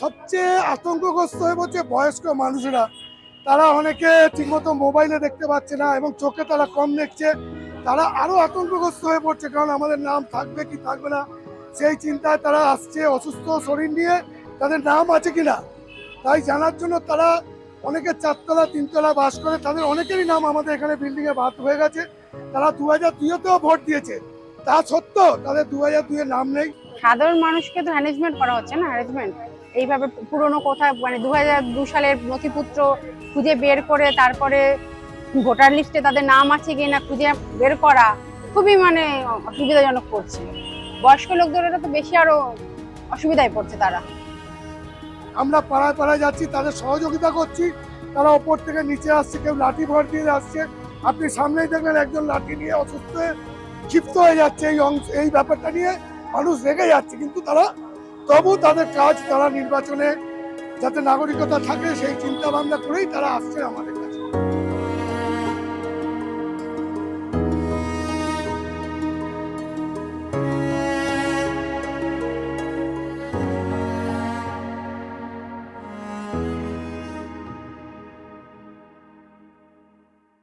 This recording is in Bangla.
সবচেয়ে আতঙ্কগ্রস্ত হয়ে পড়ছে বয়স্ক মানুষেরা। তারা অনেকে ঠিকমতো মোবাইলে দেখতে পাচ্ছে না এবং চোখে তারা কম দেখছে। তারা আরও আতঙ্কগ্রস্ত হয়ে পড়ছে, কারণ আমাদের নাম থাকবে কি থাকবে না, সেই চিন্তায় তারা আসছে। অসুস্থ শরীর নিয়ে তাদের নাম আছে কি না তাই জানার জন্য তারা অনেকে চারতলা, তিনতলা বাস করে। তাদের অনেকেরই নাম আমাদের এখানে বিল্ডিং এ বাদ হয়ে গেছে। তারা দু হাজার দুইতেও ভোট দিয়েছে। তা সত্ত্বেও তাদের দু হাজার দুইয়ের নাম নেই। সাধারণ মানুষকে তো হ্যানেজমেন্ট করা হচ্ছে না হ্যারেসমেন্ট এইভাবে পুরনো কোথায় মানে দু দু সালের নথিপত্র খুঁজে বের করে তারপরে ভোটার লিস্টে তাদের নাম আছে কি না খুঁজে বের করা খুবই মানে অসুবিধাজনক করছে। বয়স্ক লোকদের তো বেশি আরও অসুবিধায় পড়ছে তারা। আমরা পাড়ায় পাড়ায় যাচ্ছি, তাদের সহযোগিতা করছি, তারা ওপর থেকে নিচে আসছে, কেউ লাঠি ভর দিয়ে আসছে। আপনি সামনেই দেখবেন একজন লাঠি নিয়ে অসুস্থ ক্ষিপ্ত হয়ে যাচ্ছে এই অংশ, এই ব্যাপারটা নিয়ে। মানুষ রেগে যাচ্ছে, কিন্তু তারা তবু তাদের কাজ, তারা নির্বাচনে যাতে নাগরিকতা থাকে, সেই চিন্তা ভাবনা করেই তারা আসছে আমাদের